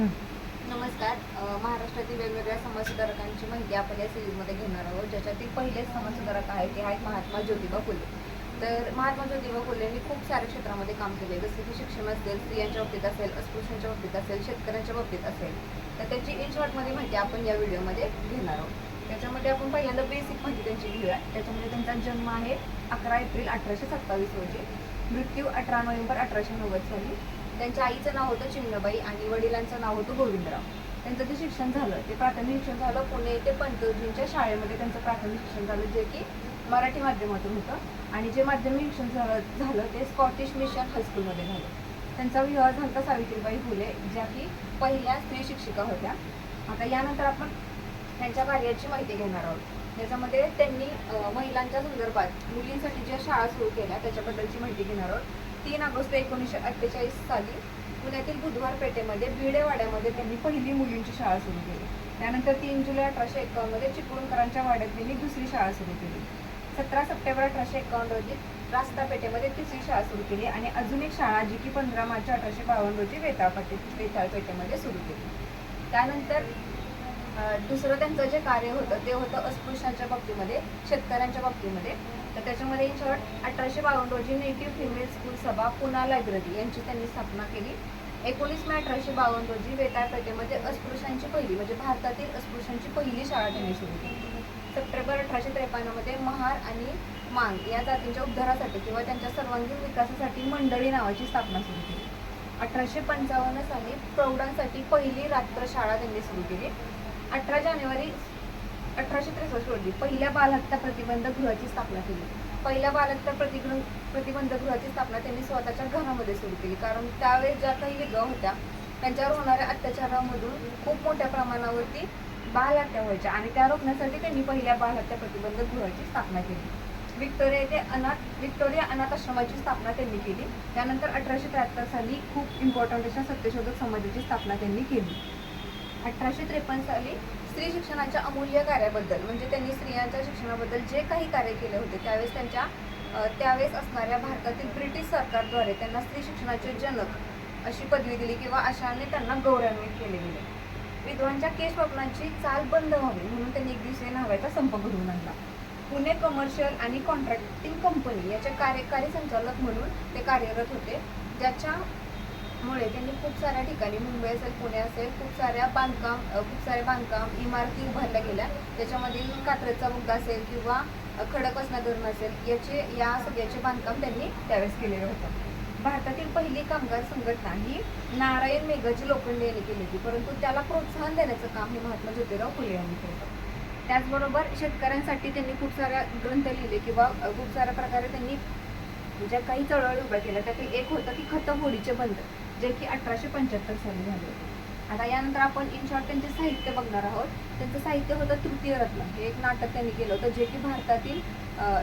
नमस्कार. महाराष्ट्रातील वेगवेगळ्या समाजसुधारकांची माहिती आपण या सिरीजमध्ये घेणार आहोत. ज्याच्यातील पहिले समाजसुधारक आहे ते आहेत महात्मा ज्योतिबा फुले. तर महात्मा ज्योतिबा फुले यांनी खूप साऱ्या क्षेत्रामध्ये काम केले. जसे की शिक्षण असेल स्त्रियांच्या बाबतीत असेल अस्पृश्यांच्या बाबतीत असेल शेतकऱ्यांच्या बाबतीत असेल. तर त्याची इन शॉर्टमध्ये माहिती आपण या व्हिडिओमध्ये घेणार आहोत. त्याच्यामध्ये आपण पहिल्यांदा बेसिक माहिती त्यांची घेऊया. त्याच्यामध्ये त्यांचा जन्म आहे अकरा एप्रिल अठराशे सत्तावीस रोजी. मृत्यू अठरा नोव्हेंबर अठराशे नव्वद साली. त्यांच्या आईचं नाव होतं चिमणाबाई आणि वडिलांचं नाव होतं गोविंदराव. त्यांचं जे शिक्षण झालं ते प्राथमिक शिक्षण झालं पुणे ते पंतजींच्या शाळेमध्ये त्यांचं प्राथमिक शिक्षण झालं जे की मराठी माध्यमातून होतं. आणि जे माध्यमिक शिक्षण झालं झालं ते स्कॉटिश मिशन हायस्कूलमध्ये झालं. त्यांचा विवाह झाला सावित्रीबाई फुले ज्या की पहिल्या स्त्री शिक्षिका होत्या. आता यानंतर आपण त्यांच्या कार्याची माहिती घेणार आहोत. त्याच्यामध्ये त्यांनी महिलांच्या संदर्भात मुलींसाठी ज्या शाळा सुरू केल्या त्याच्याबद्दलची माहिती घेणार आहोत. तीन ऑगस्ट एकोणीसशे अठ्ठेचाळीस साली पुण्यातील बुधवार पेठेमध्ये भिडेवाड्यामध्ये त्यांनी पहिली मुलींची शाळा सुरू केली. त्यानंतर तीन जुलै अठराशे एकावन्नमध्ये चिपळूणकरांच्या वाड्यात त्यांनी दुसरी शाळा सुरू केली. सतरा सप्टेंबर अठराशे एकावन्न रोजी रास्ता पेठेमध्ये तिसरी शाळा सुरू केली आणि अजून एक शाळा जी की पंधरा मार्च अठराशे बावन्न रोजी वेताळपेठे वेताळ पेठेमध्ये सुरू केली. त्यानंतर दुसरं त्यांचं जे कार्य होतं ते होतं अस्पृश्यांच्या बाबतीमध्ये शेतकऱ्यांच्या बाबतीमध्ये. तर त्याच्यामध्ये इन शॉर्ट अठराशे बावन्न रोजी नेटिव्ह फिमेल स्कूल सभा पुना लायब्ररी यांची त्यांनी स्थापना केली. एकोणीस मे अठराशे बावन्न रोजी वेताळपेठेमध्ये अस्पृश्यांची पहिली म्हणजे भारतातील अस्पृश्यांची पहिली शाळा त्यांनी सुरू केली. सप्टेंबर अठराशे त्रेपन्नमध्ये महार आणि मांग या जातींच्या उद्धारासाठी किंवा त्यांच्या सर्वांगीण विकासासाठी मंडळी नावाची स्थापना सुरू केली. अठराशे पंचावन्न साली प्रौढांसाठी पहिली रात्र शाळा त्यांनी सुरू केली. अठरा जानेवारी अठराशे त्रेसष्ट रोजी पहिल्या बालहत्या प्रतिबंधक गृहाची स्थापना केली. पहिल्या बालहत्या प्रतिग्र प्रतिबंधक गृहाची स्थापना त्यांनी स्वतःच्या घरामध्ये सुरू केली. कारण त्यावेळेस ज्या काही विधवा होत्या त्यांच्यावर होणाऱ्या अत्याचारामधून खूप मोठ्या प्रमाणावरती बालहत्या व्हायच्या आणि त्या रोखण्यासाठी त्यांनी पहिल्या बालहत्या प्रतिबंधक गृहाची स्थापना केली. विक्टोरिया येथे अनाथ विक्टोरिया अनाथ आश्रमाची स्थापना त्यांनी केली. त्यानंतर अठराशे त्र्याहत्तर साली खूप इम्पॉर्टंट अशा सत्यशोधक समाजाची स्थापना त्यांनी केली. अठराशे त्रेपन्न साली स्त्री शिक्षणाच्या अमूल्य कार्याबद्दल म्हणजे त्यांनी स्त्रियांच्या शिक्षणाबद्दल जे काही कार्य केले होते त्यावेळेस त्यांच्या त्यावेळेस असणाऱ्या भारतातील ब्रिटिश सरकारद्वारे त्यांना स्त्री शिक्षणाचे जनक अशी पदवी दिली किंवा अशाने त्यांना गौरवान्वित केले गेले. विधवांच्या केस वपनाची चाल बंद व्हावी म्हणून त्यांनी एक दिवशी न्हाव्याचा संप घडवून आणला. पुणे कमर्शियल आणि कॉन्ट्रॅक्टिंग कंपनी याचे कार्यकारी संचालक म्हणून ते कार्यरत होते ज्याच्या मुळे त्यांनी खूप साऱ्या ठिकाणी मुंबई असेल पुणे असेल खूप साऱ्या बांधकाम खूप सारे बांधकाम इमारती उभारल्या गेल्या. त्याच्यामधील कात्रजचा मुद्दा असेल किंवा खडक खडकवासना धरण असेल याचे या सगळ्याचे बांधकाम त्यांनी त्यावेळेस केलेलं होतं. भारतातील पहिली कामगार संघटना ही नारायण मेघाची लोखंडे यांनी केली होती परंतु त्याला प्रोत्साहन देण्याचं काम हे महात्मा ज्योतिराव फुले यांनी केलं त्याचबरोबर शेतकऱ्यांसाठी त्यांनी खूप साऱ्या ग्रंथ लिहिले किंवा खूप साऱ्या प्रकारे त्यांनी ज्या काही चळवळी उभ्या केल्या त्यातील एक होतं की खतं होळीचे बंद. जे की अठराशे पंच्याहत्तर साली झाले होते. आता यानंतर आपण इन शॉर्ट त्यांचे साहित्य बघणार आहोत. त्यांचं साहित्य होतं तृतीय रत्न. हे एक नाटक त्यांनी केलं होतं जे की भारतातील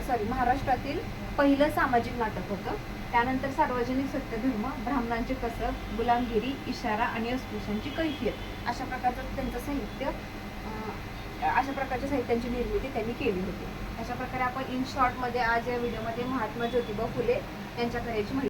सॉरी महाराष्ट्रातील पहिलं सामाजिक नाटक होतं. त्यानंतर सार्वजनिक सत्यधर्म ब्राह्मणांचे कसब गुलामगिरी इशारा आणि अस्पृश्यांची कैफियत अशा प्रकारचं त्यांचं साहित्य अशा प्रकारच्या साहित्यांची निर्मिती त्यांनी केली होती. अशा प्रकारे आपण इन शॉर्टमध्ये आज या व्हिडिओमध्ये महात्मा ज्योतिबा फुले यांच्या कार्याची माहिती